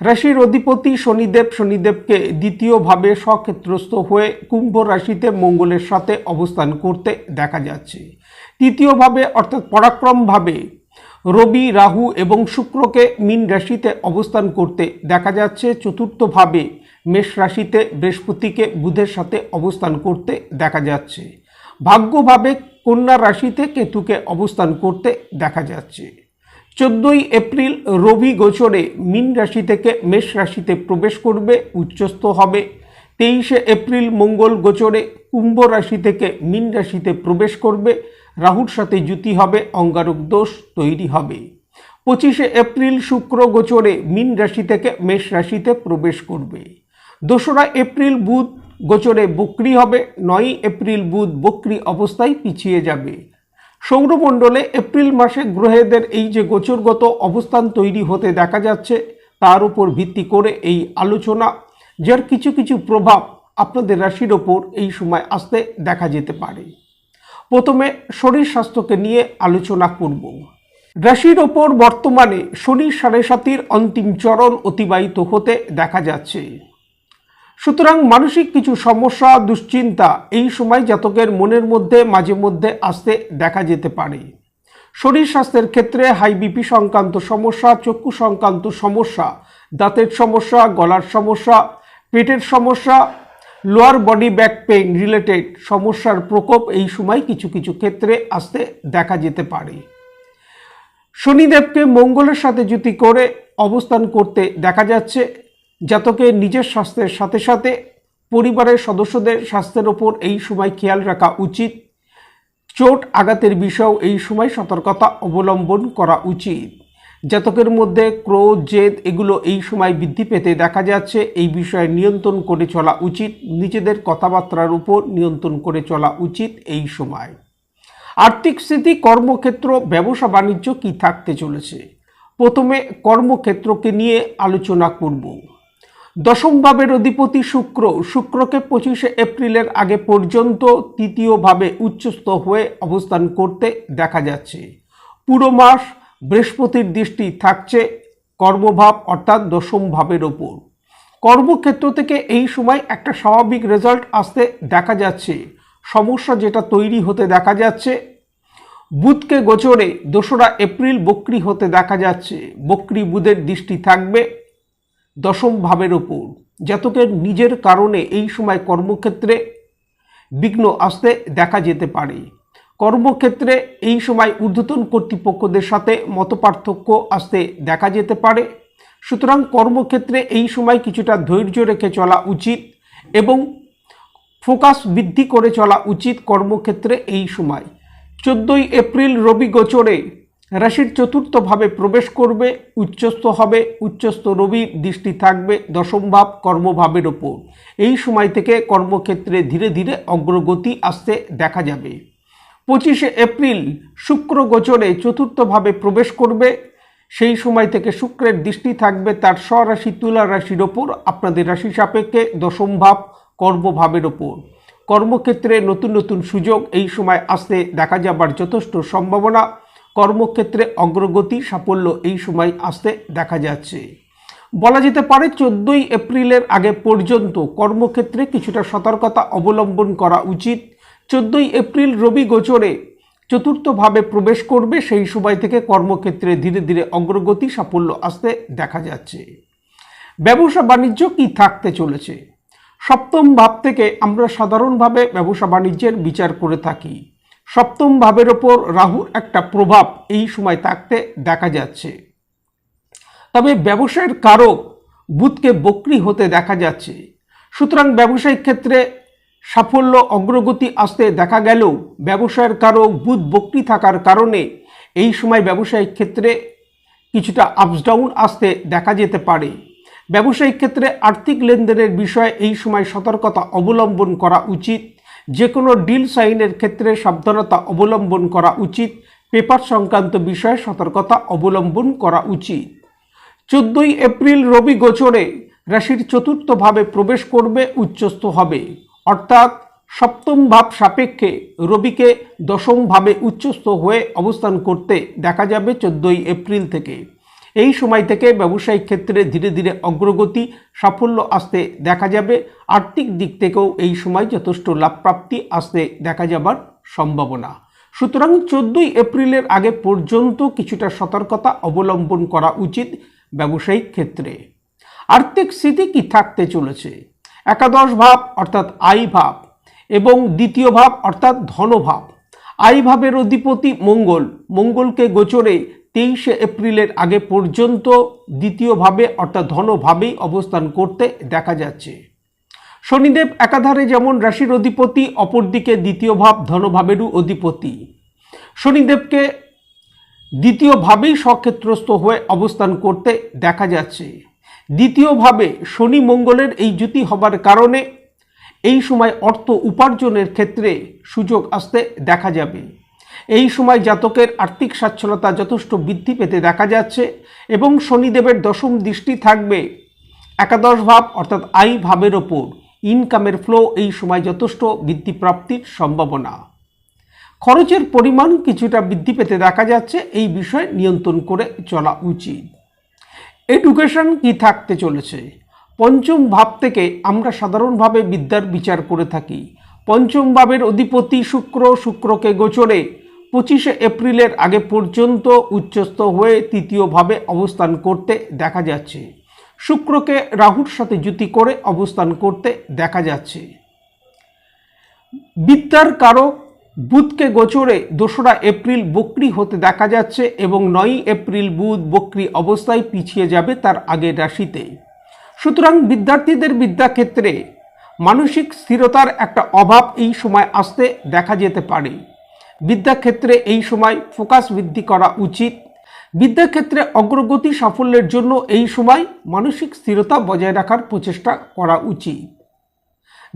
রাশির অধিপতি শনিদেব শনিদেবকে দ্বিতীয়ভাবে স্বক্ষেত্রস্থ হয়ে কুম্ভ রাশিতে মঙ্গলের সাথে অবস্থান করতে দেখা যাচ্ছে। তৃতীয়ভাবে, অর্থাৎ পরাক্রমভাবে, রবি, রাহু এবং শুক্রকে মীন রাশিতে অবস্থান করতে দেখা যাচ্ছে। চতুর্থভাবে, মেষ রাশিতে বৃহস্পতিকে বুধের সাথে অবস্থান করতে দেখা যাচ্ছে। ভাগ্যভাবে, কন্যা রাশিতে কেতুকে অবস্থান করতে দেখা যাচ্ছে। চোদ্দোই এপ্রিল রবি গোচরে মীন রাশি থেকে মেষ রাশিতে প্রবেশ করবে, উচ্চস্থ হবে। তেইশে এপ্রিল মঙ্গল গোচরে কুম্ভ রাশি থেকে মীন রাশিতে প্রবেশ করবে, রাহুর সাথে জুতি হবে, অঙ্গারক দোষ তৈরি হবে। পঁচিশে এপ্রিল শুক্র গোচরে মীন রাশি থেকে মেষ রাশিতে প্রবেশ করবে। দোসরা এপ্রিল বুধ গোচরে বক্রি হবে, নয়ই এপ্রিল বুধ বক্রি অবস্থায় পিছিয়ে যাবে। সৌরমণ্ডলে এপ্রিল মাসে গ্রহেদের এই যে গোচরগত অবস্থান তৈরি হতে দেখা যাচ্ছে, তার উপর ভিত্তি করে এই আলোচনা, যার কিছু কিছু প্রভাব আপনাদের রাশির ওপর এই সময় আসতে দেখা যেতে পারে। প্রথমে শরীর স্বাস্থ্যকে নিয়ে আলোচনা করব। রাশির ওপর বর্তমানে শনি সাড়ে সাতির অন্তিম চরণ অতিবাহিত হতে দেখা যাচ্ছে। সুতরাং মানসিক কিছু সমস্যা, দুশ্চিন্তা এই সময় জাতকের মনের মধ্যে, মাঝে মধ্যে আসতে দেখা যেতে পারে। শরীর স্বাস্থ্যের ক্ষেত্রে হাই বিপি সংক্রান্ত সমস্যা, চক্ষু সংক্রান্ত সমস্যা, দাঁতের সমস্যা, গলার সমস্যা, পেটের সমস্যা lower body back pain related সমস্যার প্রকোপ এই সময় কিছু কিছু ক্ষেত্রে আসতে দেখা যেতে পারে। শনিদেবকে মঙ্গলের সাথে জুতি করে অবস্থান করতে দেখা যাচ্ছে। জাতকের নিজের স্বাস্থ্যের সাথে সাথে পরিবারের সদস্যদের স্বাস্থ্যের ওপর এই সময় খেয়াল রাখা উচিত। চোট আঘাতের বিষয়েও এই সময় সতর্কতা অবলম্বন করা উচিত। জাতকের মধ্যে ক্রোধ, জেদ এগুলো এই সময় বৃদ্ধি পেতে দেখা যাচ্ছে। এই বিষয়ে নিয়ন্ত্রণ করে চলা উচিত। নিজেদের কথাবার্তার উপর নিয়ন্ত্রণ করে চলা উচিত এই সময়। আর্থিক স্থিতি, কর্মক্ষেত্র, ব্যবসা, বাণিজ্য কি থাকতে চলেছে? প্রথমে কর্মক্ষেত্রকে নিয়ে আলোচনা করব। দশম ভাবের অধিপতি শুক্র। শুক্রকে পঁচিশে এপ্রিলের আগে পর্যন্ত তৃতীয়ভাবে উচ্চস্থ হয়ে অবস্থান করতে দেখা যাচ্ছে। পুরো মাস বৃহস্পতির দৃষ্টি থাকছে কর্মভাব, অর্থাৎ দশম ভাবের ওপর। কর্মক্ষেত্র থেকে এই সময় একটা স্বাভাবিক রেজাল্ট আসতে দেখা যাচ্ছে। সমস্যা যেটা তৈরি হতে দেখা যাচ্ছে, বুধকে গোচরে দোসরা এপ্রিল বক্রি হতে দেখা যাচ্ছে। বক্রি বুধের দৃষ্টি থাকবে দশম ভাবের ওপর জাতকের নিজের কারণে এই সময় কর্মক্ষেত্রে বিঘ্ন আসতে দেখা যেতে পারে। কর্মক্ষেত্রে এই সময় ঊর্ধ্বতন কর্তৃপক্ষদের সাথে মতপার্থক্য আসতে দেখা যেতে পারে। সুতরাং কর্মক্ষেত্রে এই সময় কিছুটা ধৈর্য রেখে চলা উচিত এবং ফোকাস বৃদ্ধি করে চলা উচিত কর্মক্ষেত্রে এই সময়। চোদ্দোই এপ্রিল রবি গোচরে রাশির চতুর্থভাবে প্রবেশ করবে, উচ্চস্থ হবে, উচ্চস্থ রবির দৃষ্টি থাকবে, দশম ভাব কর্মভাবের ওপর। এই সময় থেকে কর্মক্ষেত্রে ধীরে ধীরে অগ্রগতি আসতে দেখা যাবে। পঁচিশে এপ্রিল, শুক্র গোচরে চতুর্থভাবে প্রবেশ করবে। সেই সময় থেকে শুক্রের দৃষ্টি থাকবে তার স্বরাশি তুলা রাশির ওপর, আপনাদের রাশি সাপেক্ষে দশম ভাব কর্মভাবের ওপর। কর্মক্ষেত্রে নতুন নতুন সুযোগ এই সময় আসতে দেখা যাবার যথেষ্ট সম্ভাবনা। কর্মক্ষেত্রে অগ্রগতি, সাফল্য এই সময় আসতে দেখা যাচ্ছে। বলা যেতে পারে চোদ্দোই এপ্রিলের আগে পর্যন্ত কর্মক্ষেত্রে কিছুটা সতর্কতা অবলম্বন করা উচিত। চোদ্দোই এপ্রিল রবি গোচরে চতুর্থভাবে প্রবেশ করবে, সেই সময় থেকে কর্মক্ষেত্রে ধীরে ধীরে অগ্রগতি, সাফল্য আসতে দেখা যাচ্ছে। ব্যবসা বাণিজ্য কি থাকতে চলেছে? সপ্তম ভাব থেকে আমরা সাধারণভাবে ব্যবসা বাণিজ্যের বিচার করে থাকি। সপ্তম ভাবের ওপর রাহুর একটা প্রভাব এই সময় থাকতে দেখা যাচ্ছে। তবে ব্যবসায়ের কারক বুধকে বক্রি হতে দেখা যাচ্ছে। সুতরাং ব্যবসায়িক ক্ষেত্রে সাফল্য, অগ্রগতি আসতে দেখা গেলেও ব্যবসায়ের কারক বুধ বক্রি থাকার কারণে এই সময় ব্যবসায়িক ক্ষেত্রে কিছুটা আপস ডাউন আসতে দেখা যেতে পারে। ব্যবসায়িক ক্ষেত্রে আর্থিক লেনদেনের বিষয়ে এই সময় সতর্কতা অবলম্বন করা উচিত। যে কোনো ডিল সাইনের ক্ষেত্রে সাবধানতা অবলম্বন করা উচিত, পেপার সংক্রান্ত বিষয়ে সতর্কতা অবলম্বন করা উচিত। চোদ্দই এপ্রিল রবি গোচরে রাশির চতুর্থভাবে প্রবেশ করবে, উচ্চস্থ হবে। অর্থাৎ সপ্তম ভাব সাপেক্ষে রবিকে দশম ভাবে উচ্চস্থ হয়ে অবস্থান করতে দেখা যাবে চোদ্দই এপ্রিল থেকে। এই সময় থেকে ব্যবসায়িক ক্ষেত্রে ধীরে ধীরে অগ্রগতি, সাফল্য আসতে দেখা যাবে। আর্থিক দিক থেকেও এই সময় যথেষ্ট লাভপ্রাপ্তি আসতে দেখা যাবার সম্ভাবনা। সুতরাং চোদ্দই এপ্রিলের আগে পর্যন্ত কিছুটা সতর্কতা অবলম্বন করা উচিত ব্যবসায়িক ক্ষেত্রে। আর্থিক স্থিতি কি থাকতে চলেছে? একাদশ ভাব অর্থাৎ আই ভাব এবং দ্বিতীয় ভাব অর্থাৎ ধনভাব। আই ভাবের অধিপতি মঙ্গল। মঙ্গলকে গোচরে তেইশে এপ্রিলের আগে পর্যন্ত দ্বিতীয়ভাবে অর্থাৎ ধনভাবেই অবস্থান করতে দেখা যাচ্ছে। শনিদেব একাধারে যেমন রাশির অধিপতি, অপরদিকে দ্বিতীয় ভাব ধনভাবেরও অধিপতি। শনিদেবকে দ্বিতীয়ভাবেই সক্ষেত্রস্থ হয়ে অবস্থান করতে দেখা যাচ্ছে। দ্বিতীয়ভাবে শনি মঙ্গলের এই জ্যোতি হবার কারণে এই সময় অর্থ উপার্জনের ক্ষেত্রে সুযোগ আসতে দেখা যাবে। এই সময় জাতকের আর্থিক সচ্ছলতা যথেষ্ট বৃদ্ধি পেতে দেখা যাচ্ছে এবং শনিদেবের দশম দৃষ্টি থাকবে। একাদশ ভাব অর্থাৎ আই ভাবের ওপর। ইনকামের ফ্লো এই সময় যথেষ্ট বৃদ্ধিপ্রাপ্তির সম্ভাবনা। খরচের পরিমাণ কিছুটা বৃদ্ধি পেতে দেখা যাচ্ছে, এই বিষয়ে নিয়ন্ত্রণ করে চলা উচিত। এডুকেশন কি থাকতে চলেছে? পঞ্চম ভাব থেকে আমরা সাধারণভাবে বিদ্যার বিচার করে থাকি। পঞ্চম ভাবের অধিপতি শুক্র শুক্রকে গোচরে। পঁচিশে এপ্রিলের আগে পর্যন্ত উচ্চস্থ হয়ে তৃতীয়ভাবে অবস্থান করতে দেখা যাচ্ছে। শুক্রকে রাহুর সাথে জুতি করে অবস্থান করতে দেখা যাচ্ছে। বিদ্যার কারক বুধকে গোচরে দোসরা এপ্রিল বক্রি হতে দেখা যাচ্ছে এবং নয় এপ্রিল বুধ বক্রি অবস্থায় পিছিয়ে যাবে তার আগের রাশিতে। সুতরাং বিদ্যার্থীদের বিদ্যাক্ষেত্রে মানসিক স্থিরতার একটা অভাব এই সময় আসতে দেখা যেতে পারে। বিদ্যাক্ষেত্রে এই সময় ফোকাস বৃদ্ধি করা উচিত। বিদ্যাক্ষেত্রে অগ্রগতি সাফল্যের জন্য এই সময় মানসিক স্থিরতা বজায় রাখার প্রচেষ্টা করা উচিত।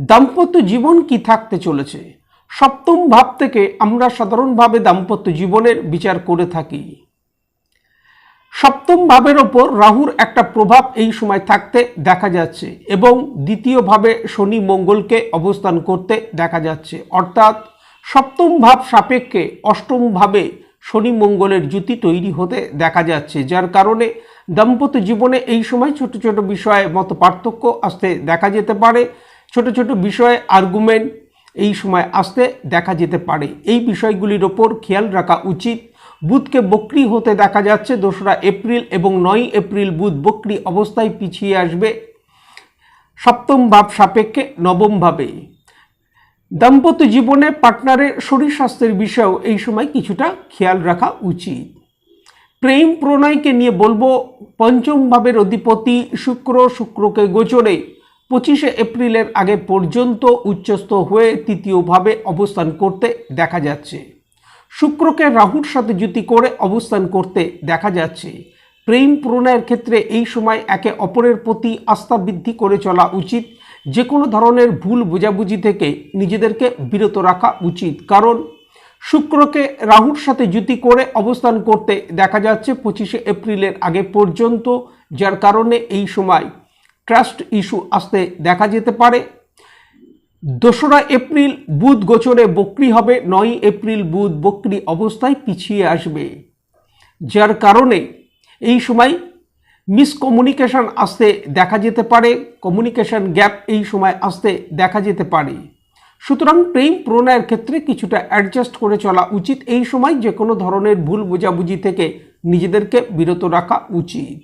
দাম্পত্য জীবন কি থাকতে চলেছে? সপ্তম ভাব থেকে আমরা সাধারণভাবে দাম্পত্য জীবনের বিচার করে থাকি। সপ্তম ভাবের ওপর রাহুর একটা প্রভাব এই সময় থাকতে দেখা যাচ্ছে এবং দ্বিতীয়ভাবে শনি মঙ্গলকে অবস্থান করতে দেখা যাচ্ছে। অর্থাৎ সপ্তম ভাব সাপেক্ষে অষ্টম ভাবে শনি মঙ্গলের জুতি তৈরি হতে দেখা যাচ্ছে, যার কারণে দাম্পত্য জীবনে এই সময় ছোট ছোট বিষয়ে মত পার্থক্য আসতে দেখা যেতে পারে, ছোট ছোট বিষয়ে আর্গুমেন্ট এই সময় আসতে দেখা যেতে পারে। এই বিষয়গুলির ওপর খেয়াল রাখা উচিত। বুধকে বক্রি হতে দেখা যাচ্ছে, দোসরা এপ্রিল এবং নয় এপ্রিল বুধ বক্রি অবস্থায় পিছিয়ে আসবে। সপ্তম ভাব সাপেক্ষে নবম ভাবে দাম্পত্য জীবনে পার্টনারের শরীর স্বাস্থ্যের বিষয়েও এই সময় কিছুটা খেয়াল রাখা উচিত। প্রেম প্রণয়কে নিয়ে বলব, পঞ্চম ভাবের অধিপতি শুক্র শুক্রকে গোচরে পঁচিশে এপ্রিলের আগে পর্যন্ত উচ্চস্থ হয়ে তৃতীয়ভাবে অবস্থান করতে দেখা যাচ্ছে। শুক্রকে রাহুর সাথে জুতি করে অবস্থান করতে দেখা যাচ্ছে। প্রেম প্রণয়ের ক্ষেত্রে এই সময় একে অপরের প্রতি আস্থা বৃদ্ধি করে চলা উচিত। যে কোনো ধরনের ভুল বোঝাবুঝি থেকে নিজেদেরকে বিরত রাখা উচিত। কারণ শুক্রকে রাহুর সাথে জুতি করে অবস্থান করতে দেখা যাচ্ছে পঁচিশে এপ্রিলের আগে পর্যন্ত, যার কারণে এই সময় ট্রাস্ট ইস্যু আসতে দেখা যেতে পারে। দোসরা এপ্রিল বুধ গোচরে বক্রি হবে নয় এপ্রিল বুধ বক্রি অবস্থায় পিছিয়ে আসবে। যার কারণে এই সময় মিসকমিউনিকেশন আসতে দেখা যেতে পারে, কমিউনিকেশন গ্যাপ এই সময় আসতে দেখা যেতে পারে। সুতরাং প্রেম প্রণয়ের ক্ষেত্রে কিছুটা অ্যাডজাস্ট করে চলা উচিত এই সময় যে কোনো ধরনের ভুল বোঝাবুঝি থেকে নিজেদেরকে বিরত রাখা উচিত।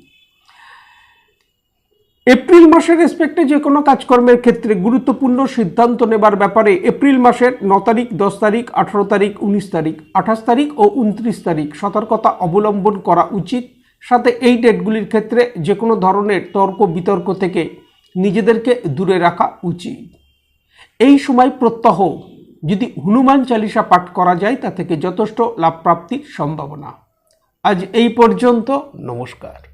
এপ্রিল মাসের রেসপেক্টে যে কোনো কাজকর্মের ক্ষেত্রে গুরুত্বপূর্ণ সিদ্ধান্ত নেবার ব্যাপারে এপ্রিল মাসের ন তারিখ, দশ তারিখ, আঠারো তারিখ, উনিশ তারিখ, আঠাশ তারিখ ও উনত্রিশ তারিখ সতর্কতা অবলম্বন করা উচিত। সাথে এই ডেটগুলির ক্ষেত্রে যে কোনো ধরনের তর্ক বিতর্ক থেকে নিজেদেরকে দূরে রাখা উচিত। এই সময় প্রত্যহ যদি হনুমান চালিসা পাঠ করা যায়, তা থেকে যথেষ্ট লাভ প্রাপ্তির সম্ভাবনা। আজ এই পর্যন্ত, নমস্কার।